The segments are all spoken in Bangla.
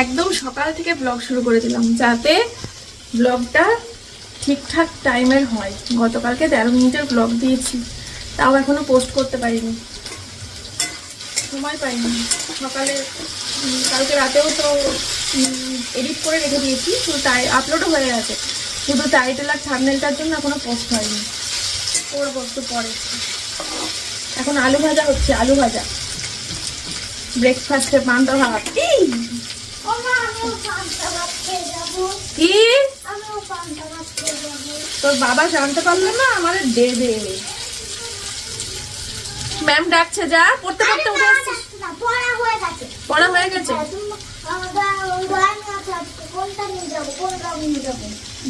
একদম সকাল থেকে ব্লগ শুরু করেছিলাম, যাতে ব্লগটা ঠিকঠাক টাইমের হয়। গতকালকে তেরো মিনিটের ব্লগ দিয়েছি, তাও এখনও পোস্ট করতে পারিনি। সময় পাইনি। সকালে কালকে রাতেও তো এডিট করে রেখে দিয়েছি, শুধু তাই আপলোডও হয়ে গেছে। শুধু টাইটেল আর থামনেলটার জন্য এখনও পোস্ট হয়নি। করব একটু পরে। এখন আলু ভাজা হচ্ছে, আলু ভাজা। ব্রেকফাস্টে পান্তা ভাত কি। তোর বাবা জানতে পারল না আমাদের দে দে। ম্যাম ডাকছে যা। পড়তে পড়তে উঠে আসছিস পড়া হয়ে গেছে।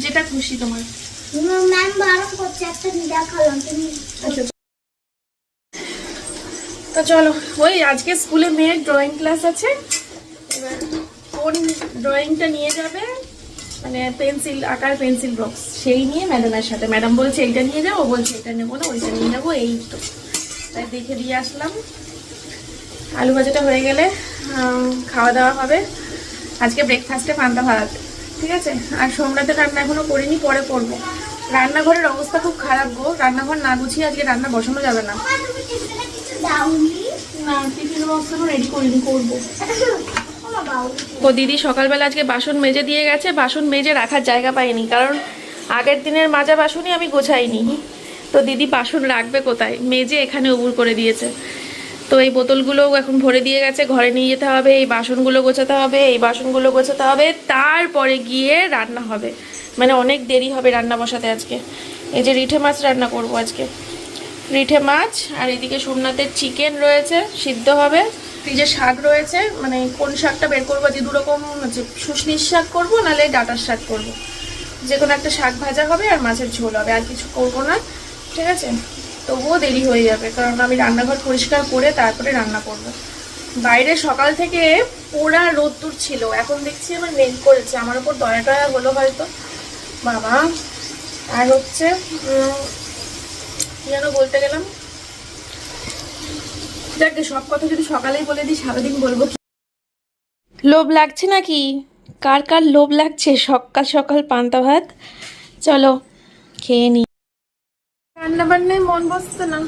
যেটা খুশি তোমার। তুমি ম্যাম বারণ করছে একটা দেখালাম তুমি আচ্ছা তো চলো ওই আজকে স্কুলে মেয়ের ড্রয়িং ক্লাস আছে। এবার কোন ড্রয়িংটা নিয়ে যাবে মানে পেন্সিল আকার পেন্সিল বক্স সেই নিয়ে ম্যাডামের সাথে। ম্যাডাম বলছে এইটা নিয়ে যাব বলছে এটা নেব না ওইটা নিয়ে যাব এই তো। তাই দেখে দিয়ে আসলাম। আলু ভাজাটা হয়ে গেলে খাওয়া দাওয়া হবে। আজকে ব্রেকফাস্টে পান্তা ভাত ঠিক আছে? আর সোমরাতে রান্না এখনও করিনি পরে করব। রান্নাঘরের অবস্থা খুব খারাপ গো। রান্নাঘর না গুছিয়ে আজকে রান্না বসানো যাবে না। আমার তুমি টিফিনে কিছু দাওনি না টিফিন বক্সটা রেডি করিনি করব। ও দিদি সকালবেলা আজকে বাসন মেজে দিয়ে গেছে, বাসন মেজে রাখার জায়গা পাইনি, কারণ আগের দিনের মাজা বাসনই আমি গোছাইনি। তো দিদি বাসন রাখবে কোথায়? মেজে এখানে উবুর করে দিয়েছে। তো এই বোতলগুলোও এখন ভরে দিয়ে গেছে, ঘরে নিয়ে যেতে হবে, এই বাসনগুলো গোছাতে হবে, এই বাসনগুলো গোছাতে হবে, তারপরে গিয়ে রান্না হবে। মানে অনেক দেরি হবে রান্না বসাতে আজকে। এই যে রিঠে মাছ রান্না করব আজকে। রিঠে মাছ, আর এদিকে সোমনাথের চিকেন রয়েছে, সিদ্ধ হবে। যে শাক রয়েছে মানে কোন শাকটা বের করব, যে দুরকম হচ্ছে শুশনির শাক করব নাহলে ডাটার শাক করব। যে কোনো একটা শাক ভাজা হবে আর মাছের ঝোল হবে, আর কিছু করব না, ঠিক আছে তবুও দেরি হয়ে যাবে, কারণ আমি রান্নাঘর পরিষ্কার করে তারপরে রান্না করব। বাইরে সকাল থেকে পোড়া রোদ্দুর ছিল, এখন দেখছি আমার মেঘ করেছে, আমার উপর দয়া টয়া হলো হয়তো বাবা, আর হচ্ছে কি যেন বলতে গেলাম যাক গে, সব কথা যদি সকালেই বলে দিই সারাদিন বলব কি? লোভ লাগছে নাকি? কার কার লোভ লাগছে? সকাল সকাল পান্তা ভাত। চলো খেয়ে নি। রান্না বান্নায় মন বসছে না।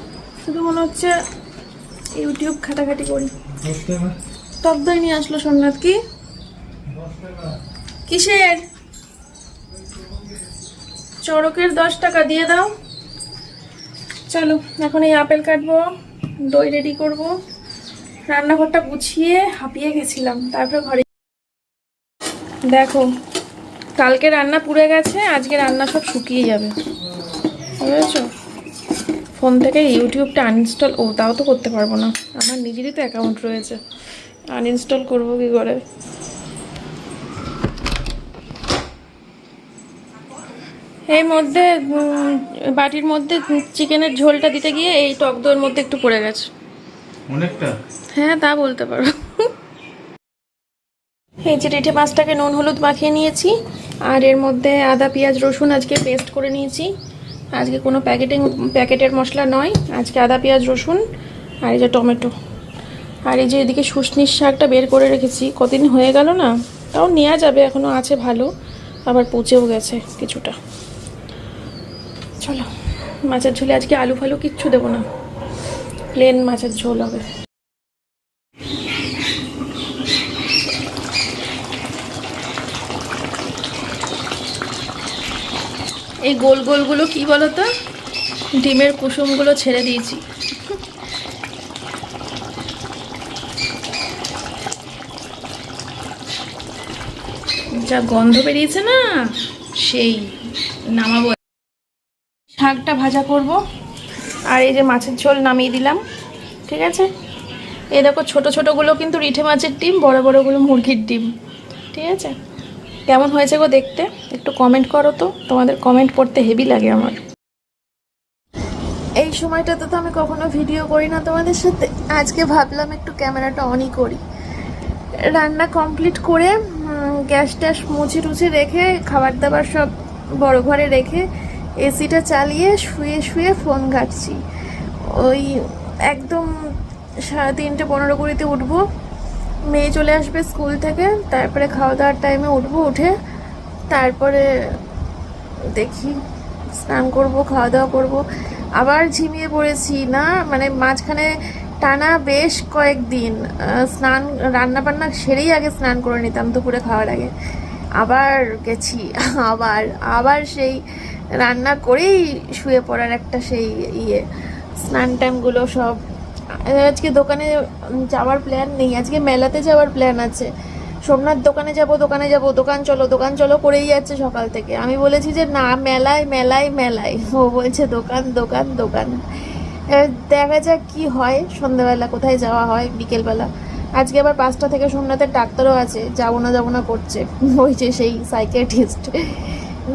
শুধু মনে হচ্ছে ইউটিউব ঘাটাঘাটি করি। টক দই নিয়ে আসলো সোমনাথ কি? কিসের? চড়কের দশ টাকা দিয়ে দাও। চলো এখন এই আপেল কাটবো। দই রেডি করব। রান্নাঘরটা গুছিয়ে হাঁপিয়ে গেছিলাম, তারপরে ঘরে দেখো, কালকে রান্না পুড়ে গেছে, আজকে রান্না সব শুকিয়ে যাবে। বুঝেছ? ফোন থেকে ইউটিউবটা আনইনস্টল ও তাও তো করতে পারব না। আমার নিজেরই তো অ্যাকাউন্ট রয়েছে। আনইনস্টল করব কি করে? এর মধ্যে বাটির মধ্যে চিকেনের ঝোলটা দিতে গিয়ে এই টক দইয়ের মধ্যে একটু পড়ে গেছে। অনেকটা? হ্যাঁ তা বলতে পারো। এই যে রেটে মাছটাকে নুন হলুদ মাখিয়ে নিয়েছি আর এর মধ্যে আদা পেঁয়াজ রসুন আজকে পেস্ট করে নিয়েছি। আজকে কোনো প্যাকেটিং প্যাকেটের মশলা নয় আজকে আদা পেঁয়াজ রসুন আর এই যে টমেটো। আর এই যে এদিকে শুশনির শাকটা বের করে রেখেছি কদিন হয়ে গেল না তাও নেওয়া যাবে এখনও আছে ভালো আবার পচেও গেছে কিছুটা। চলো, মাছের ঝোলে আজকে আলু ফালু কিচ্ছু দেবো না। প্লেন মাছের ঝোল হবে। এই গোল গোলগুলো কি বলতো? ডিমের কুসুমগুলো ছেড়ে দিয়েছি। যা গন্ধ বেরিয়েছে না, সেই নামাবো শাকটা ভাজা করব। আর এই যে মাছের ঝোল নামিয়ে দিলাম, ঠিক আছে? এই দেখো ছোট ছোটোগুলো কিন্তু রিঠে মাছের ডিম, বড় বড়গুলো মুরগির ডিম, ঠিক আছে? কেমন হয়েছে গো দেখতে? একটু কমেন্ট করো তো, তোমাদের কমেন্ট পড়তে হেভি লাগে আমার। এই সময়টাতে তো আমি কখনো ভিডিও করি না তোমাদের সাথে। আজকে ভাবলাম একটু ক্যামেরাটা অনই করি। রান্না কমপ্লিট করে গ্যাস ট্যাস মুছে টুছে রেখে খাবার দাবার সব বড় ঘরে রেখে এসিটা চালিয়ে শুয়ে শুয়ে ফোন ঘাটছি। ওই একদম সাড়ে তিনটে পনেরো কুড়িতে উঠবো। মেয়ে চলে আসবে স্কুল থেকে, তারপরে খাওয়া দাওয়ার টাইমে উঠবো, উঠে তারপরে দেখি, স্নান করব খাওয়া দাওয়া করব। আবার ঝিমিয়ে পড়েছি, না? মানে মাঝখানে টানা বেশ কয়েকদিন স্নান রান্না বান্না সেরেই আগে স্নান করে নিতাম দুপুরে খাওয়ার আগে। আবার গেছি, আবার আবার সেই রান্না করেই শুয়ে পড়ার একটা সেই ইয়ে। স্নান টাইমগুলো সব। আজকে দোকানে যাওয়ার প্ল্যান নেই। আজকে মেলাতে যাওয়ার প্ল্যান আছে। সোমনাথ দোকানে যাব দোকানে যাব। দোকান চলো দোকান চলো করেই যাচ্ছে সকাল থেকে। আমি বলেছি যে, না, মেলায় মেলায় মেলায়। ও বলছে, দোকান দোকান দোকান। দেখা যাক কি হয়। সন্ধ্যাবেলা কোথায় যাওয়া হয়, বিকেলবেলা। আজকে আবার পাঁচটা থেকে সোমনাথের ডাক্তারও আছে। যাব না যাব না করছে। ওই যে সেই সাইকিয়াট্রিস্ট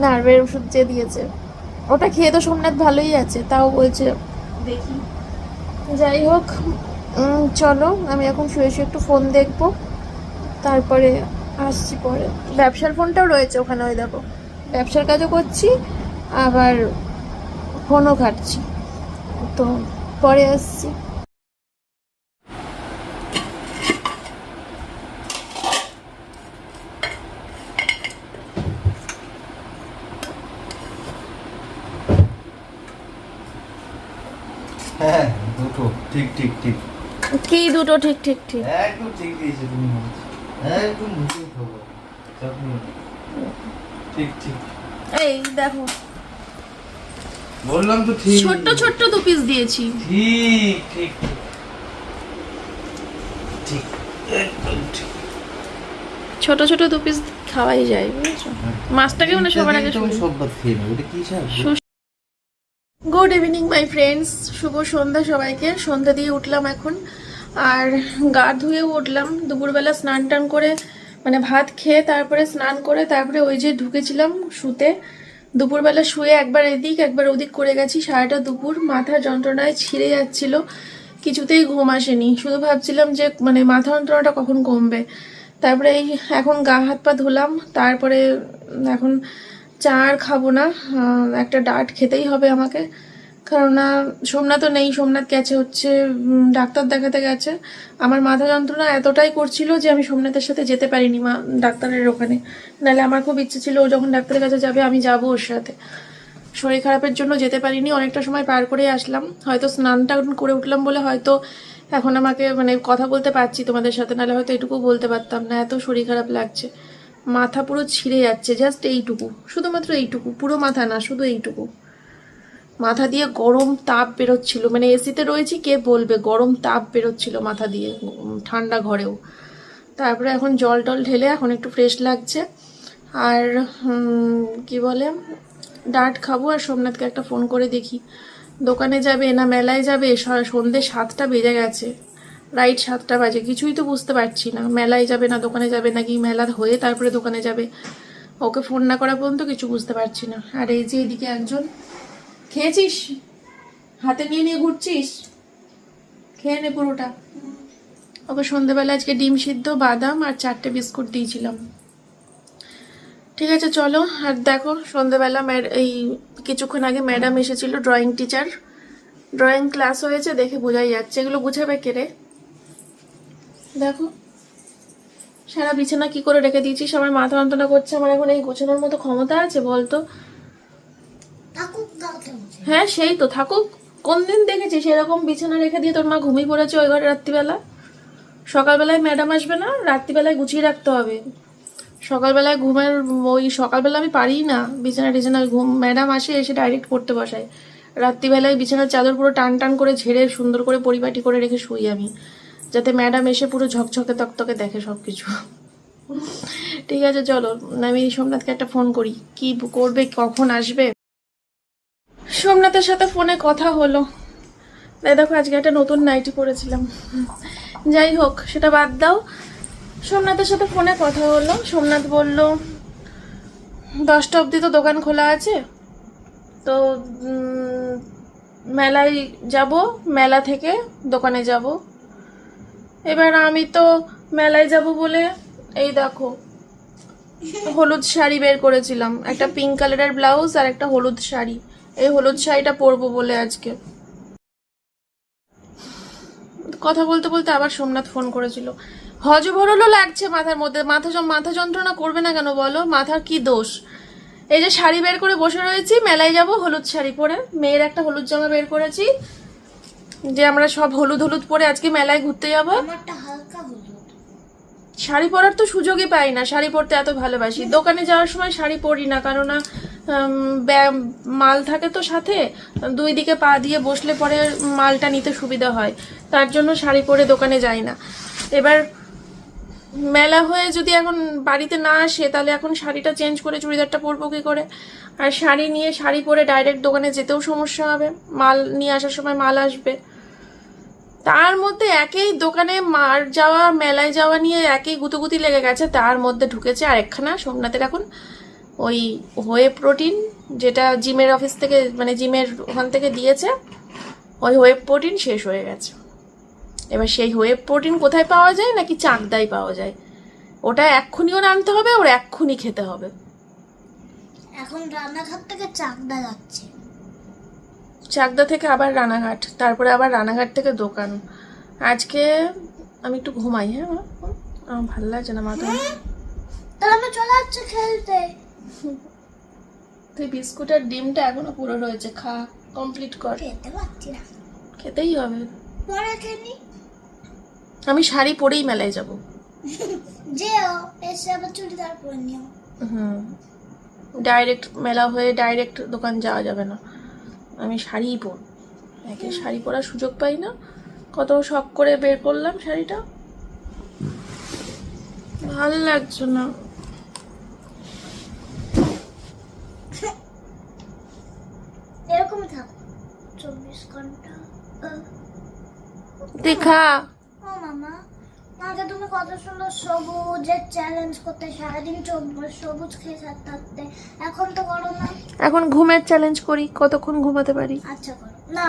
নার্ভের ওষুধ যে দিয়েছে। ওটা খেয়ে তো সোমনাথ ভালোই আছে তাও বলছে দেখি। যাই হোক চলো আমি এখন শুয়ে শুয়ে একটু ফোন দেখব। তারপরে আসছি পরে। ব্যবসার ফোনটাও রয়েছে ওখানে ওই দেখো। ব্যবসার কাজও করছি আবার ফোনও ঘাটছি। তো পরে আসছি। হ্যাঁ দুটো। ঠিক ঠিক ঠিক। কি দুটো? ঠিক ঠিক ঠিক। একদম ঠিক দিয়েছে তুমি একদম ঠিক ঠিক। এই দেখো। বললাম তো ঠিক। ছোট্ট ছোট্ট দু পিস দিয়েছি। ঠিক ঠিক ঠিক। একদম ঠিক। ছোট ছোট দু পিস খাওয়াই যায় বুঝেছ? মাছটাকে মানে সবার আগে তুমি সব ভাত খেয়ে নেবে এটা কি শাক গুড ইভিনিং মাই ফ্রেন্ডস শুভ সন্ধ্যা সবাইকে। সন্ধ্যা দিয়ে উঠলাম এখন। আর গা ধুয়েও উঠলাম। দুপুরবেলা স্নান টান করে মানে ভাত খেয়ে তারপরে স্নান করে তারপরে ওই যে ঢুকেছিলাম শুতে। দুপুরবেলা শুয়ে একবার এদিক, একবার ওদিক করে গেছি। সারাটা দুপুর মাথার যন্ত্রণায় ছিঁড়ে যাচ্ছিল। কিছুতেই ঘুম আসেনি। শুধু ভাবছিলাম যে মানে মাথা যন্ত্রণাটা কখন কমবে। তারপরে এই এখন গা হাত পা ধুলাম। তারপরে এখন চা আর খাব না। একটা ডাট খেতেই হবে আমাকে। কেননা সোমনাথও নেই, সোমনাথ গেছে হচ্ছে ডাক্তার দেখাতে গেছে। আমার মাথা যন্ত্রণা এতটাই করছিল যে আমি সোমনাথের সাথে যেতে পারিনি মা, ডাক্তারের ওখানে। নাহলে আমার খুব ইচ্ছে ছিল ও যখন ডাক্তারের কাছে যাবে, আমি যাব ওর সাথে। শরীর খারাপের জন্য যেতে পারিনি, অনেকটা সময় পার করে আসলাম। হয়তো স্নানটা করে উঠলাম বলে হয়তো এখন আমাকে মানে কথা বলতে পারছি তোমাদের সাথে, নাহলে হয়তো এটুকু বলতে পারতাম না, এত শরীর খারাপ লাগছে। মাথা পুরো ছিঁড়ে যাচ্ছে জাস্ট এইটুকু। শুধুমাত্র এইটুকু, পুরো মাথা না, শুধু এইটুকু। মাথা দিয়ে গরম তাপ বেরোচ্ছিল মানে এসিতে রয়েছি, কে বলবে, গরম তাপ বেরোচ্ছিল মাথা দিয়ে ঠান্ডা ঘরেও। তারপরে এখন জল টল ঢেলে এখন একটু ফ্রেশ লাগছে। আর কি বলে, ডাট খাব, আর সোমনাথকে একটা ফোন করে দেখি। দোকানে যাবে না, মেলায় যাবে, স- সন্ধে সাতটা বেজে গেছে। রাইট সাতটা বাজে। কিছুই তো বুঝতে পারছি না। মেলায় যাবে না, দোকানে যাবে নাকি মেলা হয়ে তারপরে দোকানে যাবে? ওকে ফোন না করা পর্যন্ত কিছু বুঝতে পারছি না। আর এই যে এদিকে একজন, খেয়েছিস? হাতে নিয়ে নিয়ে ঘুরছিস? খেয়ে নে পুরোটা। ওকে সন্ধেবেলা আজকে ডিম সিদ্ধ, বাদাম আর চারটে বিস্কুট দিয়েছিলাম। ঠিক আছে, চলো। আর দেখো, সন্ধেবেলা ম্যাড- এই কিছুক্ষণ আগে ম্যাডাম এসেছিল, ড্রয়িং টিচার। ড্রয়িং ক্লাস হয়েছে, দেখে বোঝাই যাচ্ছে। এগুলো বুঝাবে কে রে? দেখো। সারা বিছানা কি করে রেখে দিয়েছিস আমার মাথা যন্ত্রণা করছে। আমার এখন এই গোছানোর মতো ক্ষমতা আছে বলতো? হ্যাঁ সেই তো থাকুক। কোন দিন দেখেছিস এরকম বিছানা রেখে দিয়ে তোর মা ঘুমিয়ে পড়েছে ওই ঘরে রাত্রিবেলা? সকালবেলায় ম্যাডাম আসবে না? রাত্রিবেলায় গুছিয়ে রাখতে হবে। সকালবেলায় ঘুমের ওই সকালবেলা আমি পারি না বিছানা টিছানা ঘুম ম্যাডাম আসে এসে ডাইরেক্ট পড়তে বসায়। রাত্রিবেলায় বিছানার চাদর পুরো টান টান করে ঝেড়ে সুন্দর করে পরিপাটি করে রেখে শুই আমি। যাতে ম্যাডাম এসে পুরো ঝকঝকে তকতকে দেখে সব কিছু ঠিক আছে, চলো। আমি সোমনাথকে একটা ফোন করি। কি করবে, কখন আসবে? সোমনাথের সাথে ফোনে কথা হলো। এই দেখো, আজকে একটা নতুন নাইটি পরেছিলাম যাই হোক, সেটা বাদ দাও। সোমনাথের সাথে ফোনে কথা হলো। সোমনাথ বলল, দশটা অবধি তো দোকান খোলা আছে। তো মেলায় যাব, মেলা থেকে দোকানে যাব। এবার আমি তো মেলায় যাব বলে, এই দেখো, হলুদ শাড়ি বের করেছিলাম। একটা পিঙ্ক কালারের ব্লাউজ আর একটা হলুদ শাড়ি। এই হলুদ শাড়িটা পরবো বলে আজকে। কথা বলতে বলতে আবার সোমনাথ ফোন করেছিল। হজবরলও লাগছে মাথার মধ্যে। মাথা মাথা যন্ত্রণা করবে না কেন বলো? মাথার কি দোষ? এই যে শাড়ি বের করে বসে রয়েছি, মেলায় যাব হলুদ শাড়ি পরে। মেয়ের একটা হলুদ জামা বের করেছি। যে আমরা সব হলুদ হলুদ পরে আজকে মেলায় ঘুরতে যাব? আমারটা হালকা হলুদ। শাড়ি পরার তো সুযোগই পাই না শাড়ি পরতে এত ভালোবাসি। দোকানে যাওয়ার সময় শাড়ি পরি না কেননা মাল থাকে তো সাথে দুই দিকে পা দিয়ে বসলে পরে মালটা নিতে সুবিধা হয় তার জন্য শাড়ি পরে দোকানে যাই না। এবার মেলা হয়ে যদি এখন বাড়িতে না আসে তাহলে এখন শাড়িটা চেঞ্জ করে চুড়িদারটা পরবো কি করে? আর শাড়ি নিয়ে শাড়ি পরে ডাইরেক্ট দোকানে যেতেও সমস্যা হবে মাল নিয়ে আসার সময় মাল আসবে। তার মধ্যে একই দোকানে মার যাওয়া, মেলায় যাওয়া নিয়ে একই গুতুগুতি লেগে গেছে। তার মধ্যে ঢুকেছে আরেকখানা, সোমনাথের এখন ওই হোয়ে প্রোটিন, যেটা জিমের অফিস থেকে মানে জিমের ওখান থেকে দিয়েছে। ওই ওয়েব প্রোটিন শেষ হয়ে গেছে। এবার সেই ওয়েব প্রোটিন কোথায় পাওয়া যায় নাকি চাকদাই পাওয়া যায়? ওটা এক্ষুনিও আনতে হবে, ওর এক্ষুনি খেতে হবে। এখন রান্নাঘাট থেকে চাকদা যাচ্ছে। চাকদা থেকে আবার রানাঘাট তারপরে আবার রানাঘাট থেকে দোকান। আজকে আমি একটু ঘুমাই হ্যাঁ? আমার ভালো লাগছে না মাথা আমি চলে যাচ্ছে খেলতে। তুই বিস্কুট আর ডিমটা এখনও পুরো রয়েছে খা কমপ্লিট কর। খেতে পারছি না। খেতেই হবে। পরে খেলি। আমি শাড়ি পরেই মেলায় যাব। যেও এসে আবার চুড়িদার পরে নিও। হুম। ডাইরেক্ট মেলা হয়ে ডাইরেক্ট দোকান যাওয়া যাবে না। আমি শাড়িই পর। একে শাড়ি পরার সুযোগ পাই না। কত শখ করে বের করলাম শাড়িটা। ভালো লাগছে না। থাক। চব্বিশ ঘণ্টা দেখা। আগে তুমি কত সুন্দর সবুজের চ্যালেঞ্জ করতে সারাদিন সবুজ খেয়ে থাকতে। এখন তো করো না। এখন ঘুমের চ্যালেঞ্জ করি কতক্ষণ ঘুমাতে পারি? আচ্ছা করো। না।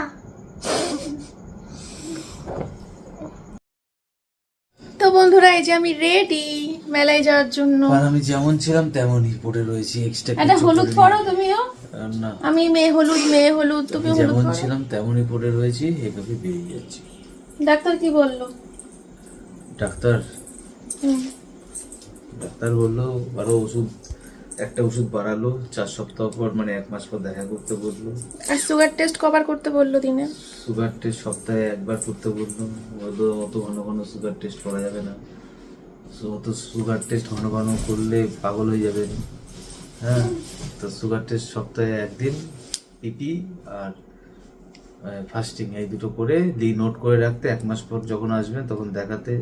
তো বন্ধুরা এই যে আমি রেডি মেলায় যাওয়ার জন্য। আর আমি যেমন ছিলাম তেমনই পড়ে রয়েছি এক্সট্রা একটা হলুদ পরো তুমিও? না। আমি মেয়ে হলুদ মেয়ে হলুদ তুমি হলুদ যেমন। ছিলাম তেমনই পড়ে রয়েছি এভাবে বেরিয়ে যাচ্ছি। ডাক্তার কি বলল? ডাক্তার? ডাক্তার বলল আরও ওষুধ একটা ওষুধ বাড়ালো চার সপ্তাহ পর মানে এক মাস পর দেখা করতে বলল। আর সুগার টেস্ট কভার করতে বলল দিনে? সুগার টেস্ট সপ্তাহে একবার করতে বলল। বলল অত ঘন ঘন সুগার টেস্ট করা যাবে না। অত সুগার টেস্ট ঘন ঘন করলে পাগল হয়ে যাবে। হ্যাঁ তো সুগার টেস্ট সপ্তাহে একদিন পিপি আর ফাস্টিং এই দুটো করে দি নোট করে রাখতে এক মাস পর যখন আসবেন তখন দেখাতে।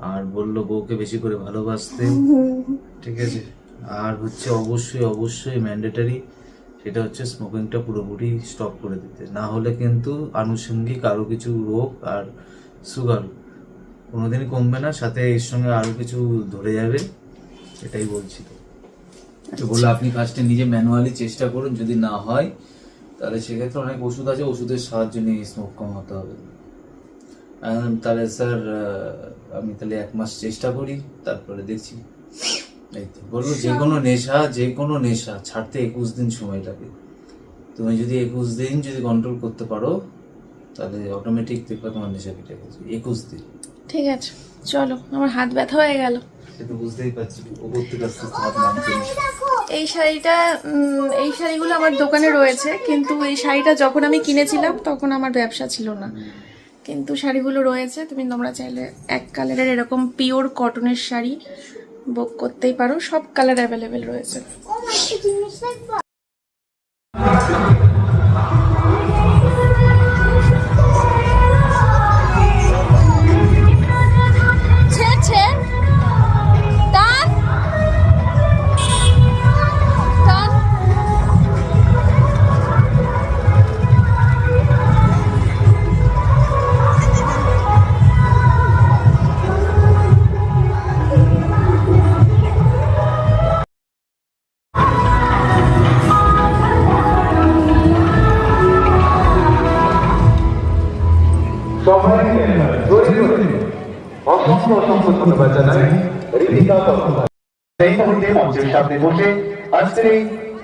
আর বলল বউকে বেশি করে ভালোবাসতে। ঠিক আছে? আর হচ্ছে অবশ্যই অবশ্যই ম্যান্ডেটারি সেটা হচ্ছে স্মোকিংটা পুরোপুরি স্টপ করে দিতে। না হলে কিন্তু আনুষঙ্গিক আরও কিছু রোগ আর সুগার কোনোদিনই কমবে না, সাথে এর সঙ্গে আরও কিছু ধরে যাবে, এটাই বলছি। তো তো বলে আপনি ফার্স্টে নিজে ম্যানুয়ালি চেষ্টা করুন, যদি না হয়, তাহলে সেক্ষেত্রে অনেক ওষুধ আছে, ওষুধের সাহায্য নিয়ে স্মোক কমাতে হবে। তাহলে স্যার আমি তাহলে এক মাস চেষ্টা করি তারপরে দেখছি। এই তো বলব যে কোনো নেশা যে কোনো নেশা ছাড়তে একুশ দিন সময় লাগে। তুমি যদি একুশ দিন যদি কন্ট্রোল করতে পারো তাহলে অটোমেটিক দেখবে তোমার নেশা কেটে গেছে একুশ দিন। ঠিক আছে চলো আমার হাত ব্যথা হয়ে গেল। বুঝতেই পারছি ওপর থেকে আস্তে আস্তে হাত নামছে এই শাড়িটা এই শাড়িগুলো আমার দোকানে রয়েছে কিন্তু এই শাড়িটা যখন আমি কিনেছিলাম তখন আমার ব্যবসা ছিল না। কিন্তু শাড়িগুলো রয়েছে, তুমি তোমরা চাইলে এক কালারের এরকম পিওর কটনের শাড়ি বুক করতেই পারো, সব কালার অ্যাভেলেবেল রয়েছে। ধন্যবাদ জানাই ঋতিকা এই মুহূর্তে মঞ্চের সামনে বসে আজকের এই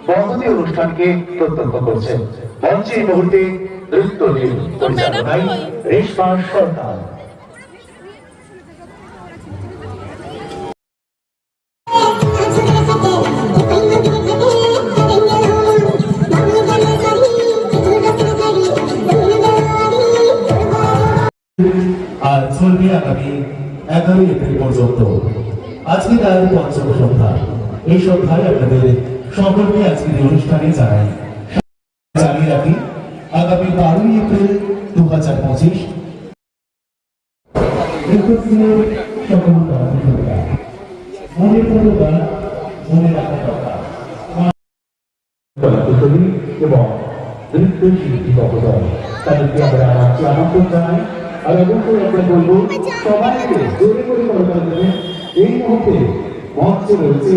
বন্ধনী অনুষ্ঠানকে প্রত্যক্ষ করছেন মঞ্চে এই মুহূর্তে নৃত্য পরিচালনায় রেশমা সরকার চলবে আগামী এগারোই এপ্রিল পর্যন্ত। আজকে তার পঞ্চম সন্ধ্যা। এই সন্ধ্যায় আপনাদের সকলকে আজকের এই অনুষ্ঠানে জানাই জানিয়ে রাখি, আগামী বারোই এপ্রিল দু হাজার পঁচিশ এবং নৃত্যশিল্পী মহোদয় তাদেরকে আমরা আজকে আমন্ত্রণ জানাই। আর অবশ্যই আমরা বলব, সবাইকে জোরে করে করতাল দেবেন এই মুহূর্তে মঞ্চে রয়েছে।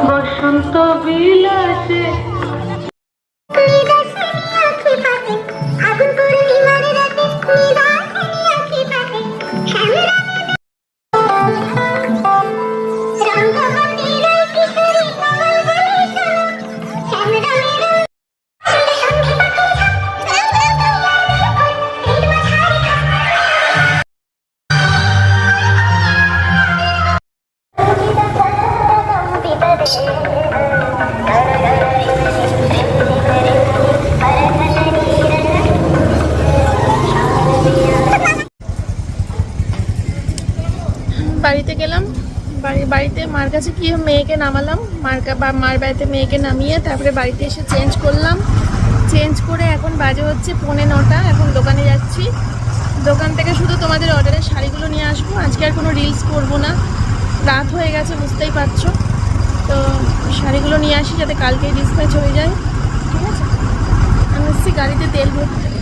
বসন্ত বিলাসে কাছে গিয়ে মেয়েকে নামালাম, মার কা- বা মার বাড়িতে মেয়েকে নামিয়ে তারপরে বাড়িতে এসে চেঞ্জ করলাম। চেঞ্জ করে এখন বাজে হচ্ছে পৌনে নটা, এখন দোকানে যাচ্ছি। দোকান থেকে শুধু তোমাদের অর্ডারের শাড়িগুলো নিয়ে আসব। আজকে আর কোনো রিলস করব না। রাত হয়ে গেছে, বুঝতেই পারছ। তো শাড়িগুলো নিয়ে আসি যাতে কালকে ডিসপ্যাচ হয়ে যায়। ঠিক আছে? আমি গাড়িতে তেল ভরতে।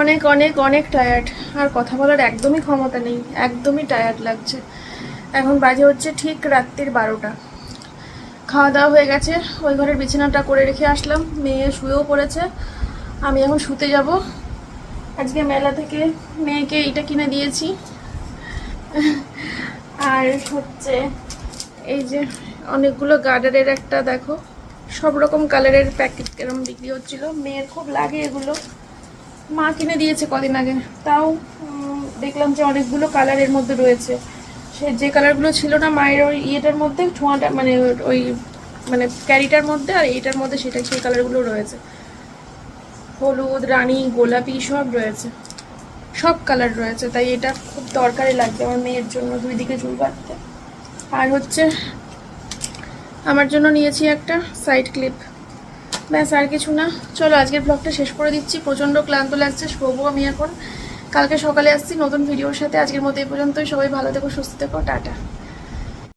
অনেক অনেক অনেক টায়ার্ড আর কথা বলার একদমই ক্ষমতা নেই, একদমই টায়ার্ড লাগছে। এখন বাজে হচ্ছে ঠিক রাত্রির বারোটা। খাওয়া দাওয়া হয়ে গেছে, ওই ঘরের বিছানাটা করে রেখে আসলাম। মেয়ে শুয়েও পড়েছে, আমি এখন শুতে যাব। আজকে মেলা থেকে মেয়েকে এটা কিনে দিয়েছি। আর হচ্ছে এই যে অনেকগুলো গার্ডারের একটা দেখো। সব রকম কালারের প্যাকেট এরকম বিক্রি হচ্ছিল। মেয়ের খুব লাগে এগুলো। মা কিনে দিয়েছে কদিন আগে। তাও দেখলাম যে অনেকগুলো কালারের মধ্যে রয়েছে। সে যে কালারগুলো ছিল না মায়ের ওই ইয়েটার মধ্যে, ছোঁয়াটা মানে ওই মানে ক্যারিটার মধ্যে আর এইটার মধ্যে সেটা, সেই কালারগুলো রয়েছে। হলুদ, রানী, গোলাপি সব রয়েছে। সব কালার রয়েছে। তাই এটা খুব দরকারি লাগবে আমার মেয়ের জন্য দুই দিকে চুল কাটতে আর হচ্ছে আমার জন্য নিয়েছি একটা সাইড ক্লিপ ব্যাস, আর কিছু না। চলো, আজকের ব্লগটা শেষ করে দিচ্ছি। প্রচণ্ড ক্লান্ত লাগছে, শোবো আমি এখন। কালকে সকালে আসছি নতুন ভিডিওর সাথে। আজকের মতো এই পর্যন্তই। সবাই ভালো থেকো, সুস্থ থেকো। টাটা।